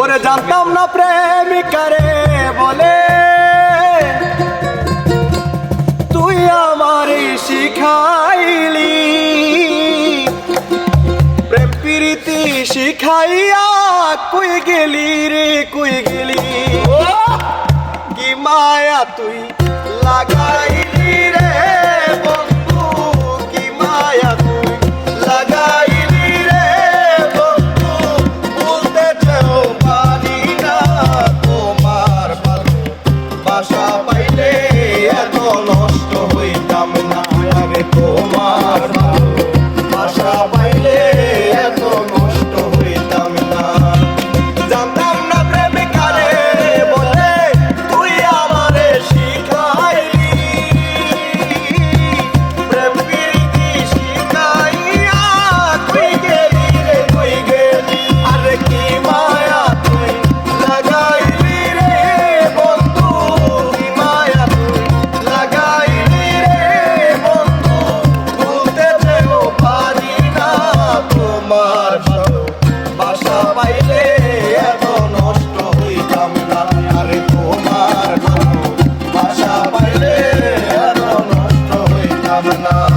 ওরে জানতাম না প্রেমিকারে বলে। তুই আমারে শিখাইলি। প্রেম প্রীতি শিখাইয়া কই গেলি রে কই গেলি? কি মায়া তুই লাগাইলি রে। I'll show chapa. love and love.